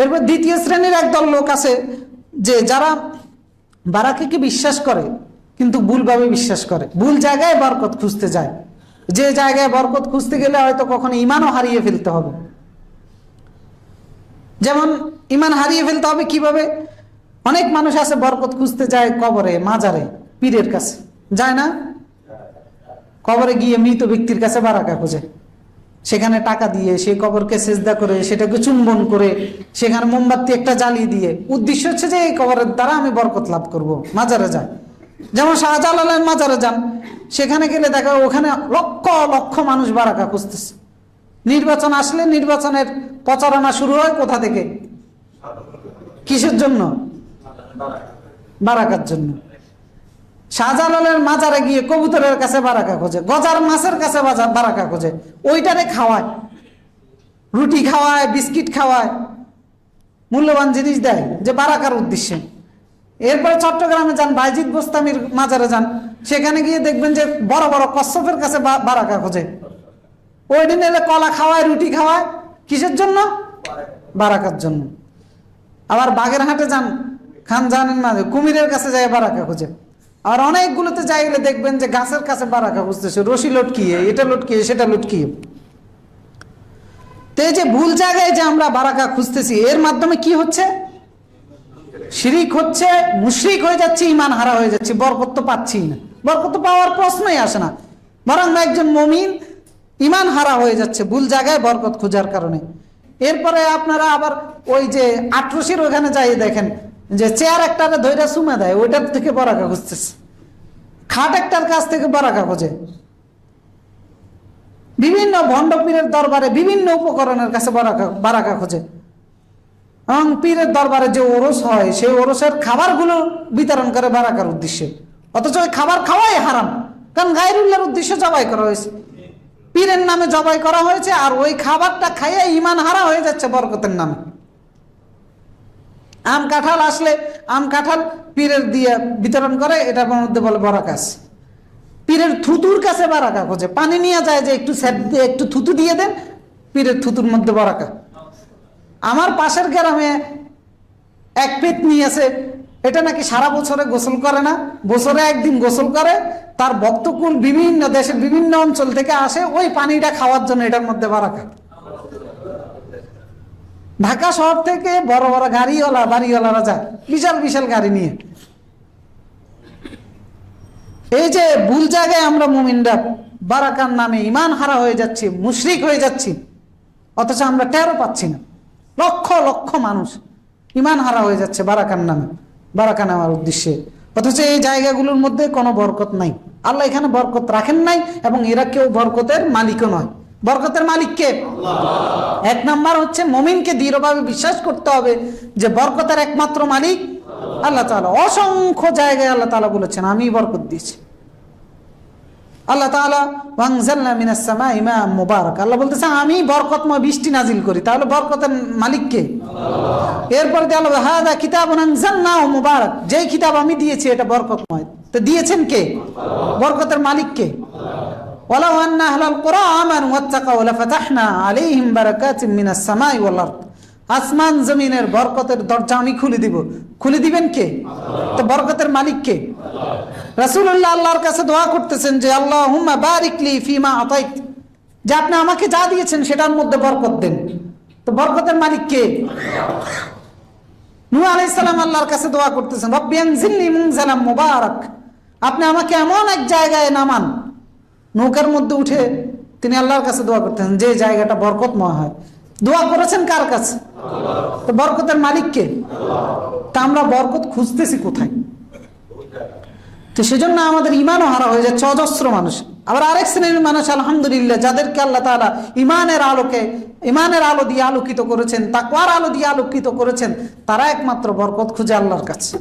এরপর দ্বিতীয় শ্রেণির একদল লোক আছে যে যারা বারাকিকে বিশ্বাস করে, কিন্তু ভুলভাবে বিশ্বাস করে। ভুল জায়গায় বরকত খুঁজতে যায়। যে জায়গায় বরকত খুঁজতে গেলে হয়তো কখনো ইমানও হারিয়ে ফেলতে হবে। যেমন ইমান হারিয়ে ফেলতে হবে কীভাবে? অনেক মানুষ আছে বরকত খুঁজতে যায় কবরে, মাজারে, পীরের কাছে। যায় না? কবরে গিয়ে মৃত ব্যক্তির কাছে বারাকা খোঁজে। সেখানে টাকা দিয়ে সেই কবরকে সেজদা করে, সেটাকে চুম্বন করে, সেখানে মোমবাতি একটা জ্বালিয়ে দিয়ে, উদ্দেশ্য হচ্ছে যে এই কবরের দ্বারা আমি বরকত লাভ করব, মাজারে যায় যেমন শাহজালালের মাজারে যান, সেখানে গেলে দেখা ওখানে লক্ষ লক্ষ মানুষ বারাকা খুঁজতেছে। নির্বাচন আসলে নির্বাচনের প্রচারণা শুরু হয় কোথা থেকে? কিসের জন্য? বারাকার জন্য। শাহজালালের মাজারে গিয়ে কবুতরের কাছে বারাকা খোঁজে, গজার মাছের কাছে বারাকা খোঁজে। ওইটারে খাওয়ায়। রুটি খাওয়ায়, বিস্কিট খাওয়ায়। মূল্যবান জিনিস দেয়, যে বারাকার উদ্দেশ্যে। এরপরে চট্টগ্রামে যান বাইজিৎ বোস্তামির মাজারে যান। সেখানে গিয়ে দেখবেন যে বড় বড় কশ্যপের কাছে বারাকা খোঁজে। ওই দিন এলে কলা খাওয়ায়, রুটি খাওয়ায়। কিসের জন্য? বারাকার জন্য। আবার বাগেরহাটে যান, খান জানেন যে কুমিরের কাছে যায় বারাকা খুঁজে। আর অনেকগুলোতে যাই গেলে দেখবেন যে গাছের কাছে বারাকা খুঁজতেছে রশি লটকিয়ে, এটা লটকিয়ে, সেটা লটকিয়ে। তো এই যে ভুল জায়গায় যে আমরা বারাকা খুঁজতেছি, এর মাধ্যমে কি হচ্ছে? শিরিক হচ্ছে, মুশরিক হয়ে যাচ্ছে ইমান হারা হয়ে যাচ্ছে, বরকত তো পাচ্ছি না। বরকত পাওয়ার প্রশ্নই আসে না। বরং একজন মমিন ইমান হারা হয়ে যাচ্ছে, ভুল জায়গায় বরকত খোঁজার কারণে। এরপরে আপনারা আবার ওই যে আটরশির ওখানে যাই দেখেন যে চেয়ার একটারে ধৈর্য সুমা দেয়, ওইটার থেকে বরাকা খুঁজতেছে। খাট একটার কাছ থেকে বরাকা খোঁজে। বিভিন্ন ভণ্ডপীরের দরবারে বিভিন্ন উপকরণের কাছে বারাকা বারাকা খোঁজে। এবং পীরের দরবারে যে ওরস হয়, সেই ওরসের খাবারগুলো বিতরণ করে বারাকার উদ্দেশ্যে। অথচ ওই খাবার খাওয়াই হারাম। কারণ গাইরুল্লাহর উদ্দেশ্যে জবাই করা হয়েছে। পীরের নামে জবাই করা হয়েছে আর ওই খাবারটা খাইয়ে ইমান হারা হয়ে যাচ্ছে বরকতের নামে। আম কাঁঠাল আসলে আম কাঁঠাল পীরের দিয়ে বিতরণ করে এটার মধ্যে বলে বরাকাস পীরের থুতুর কাছে বারাকা খোঁজে পানি নিয়ে যায় যে একটু স্যাপ দিয়ে, একটু থুতু দিয়ে দেন, পীরের থুতুর মধ্যে বারাকা আমার পাশের গ্রামে এক পেট নিয়েছে, এটা নাকি সারা বছরে গোসল করে না, বছরে একদিন গোসল করে, তার ভক্তকুল বিভিন্ন দেশের বিভিন্ন অঞ্চল থেকে আসে, ওই পানিটা খাওয়ার জন্য এটার মধ্যে বারাকা ঢাকা শহর থেকে বড় বড় গাড়িওয়ালা, বাড়িওয়ালারা যায়। বিশাল বিশাল গাড়ি নিয়ে। এই যে ভুল জায়গায় আমরা মুমিনরা বারাকার নামে ইমান হারা হয়ে যাচ্ছি, মুশরিক হয়ে যাচ্ছি, অথচ আমরা টেরো পাচ্ছি না। লক্ষ লক্ষ মানুষ ইমান হারা হয়ে যাচ্ছে বারাকার নামে, বারাকা নেওয়ার উদ্দেশ্যে। অথচ এই জায়গাগুলোর মধ্যে কোনো বরকত নাই। আল্লাহ এখানে বরকত রাখেন নাই এবং এরা কেউ বরকতের মালিকও নয়। বরকতের মালিক কে এক নাম্বার হচ্ছে মমিনকে দৃঢ়ভাবে বিশ্বাস করতে হবে যে বরকতের একমাত্র মালিক আল্লাহ তাআলা। অসংখ্য জায়গায় আল্লাহ তাআলা বলেছেন, আমি বরকত দিয়েছি। আল্লাহ তাআলা ওয়াংজালনা মিনাস সামাই মাআ মুবারাক। আল্লাহ বলতেছে, আমি বরকতময় বৃষ্টি নাজিল করি। তাহলে বরকতের মালিক কে? এরপর আল্লাহ হাদা কিতাবুন আনজালনাহু মুবারাক। যেই কিতাব আমি দিয়েছি, এটা বরকতময়। তো দিয়েছেন কে? বরকতের মালিক ওয়ালাউ আন্না আহলাল কুরা আমানু ওয়াত্তাকাউ লাফাতাহনা আলাইহিম বারাকাতিম মিনাস সামাই ওয়াল আসমান জমিনের বরকতের দরজা আমি খুলে দিব। খুলে দিবেন কে? তো বরকতের মালিক কে? রাসূলুল্লাহ আল্লাহর কাছে দোয়া করতেছেন যে আল্লাহুম্মা বারিকলি ফিমা আতাইত। যে আপনি আমাকে যা দিয়েছেন সেটার মধ্যে বরকত দেন। তো বরকতের মালিক কে? নূহ আলাইহিস সালাম আল্লাহর কাছে দোয়া করতেছেন রব্বি আনজিলনি মুনজালাম মুবারাক। আপনি আমাকে এমন এক জায়গায় নামান নৌকার মধ্যে উঠে তিনি আল্লাহর কাছে দোয়া করতেন যে জায়গাটা বরকতময় হয়। দোয়া করেছেন কার কাছে? তো বরকতের মালিককে। তা আমরা বরকত খুঁজতেছি কোথায়? তো সেজন্য আমাদের ইমানও হারা হয়ে যাচ্ছে অজস্র মানুষ। আবার আরেক শ্রেণির মানুষ, আলহামদুলিল্লাহ যাদেরকে আল্লাহ তাআলা ইমানের আলোকে, ইমানের আলো দিয়ে আলোকিত করেছেন, তাকওয়ার আলো দিয়ে আলোকিত করেছেন, তারা একমাত্র বরকত খুঁজে আল্লাহর কাছে।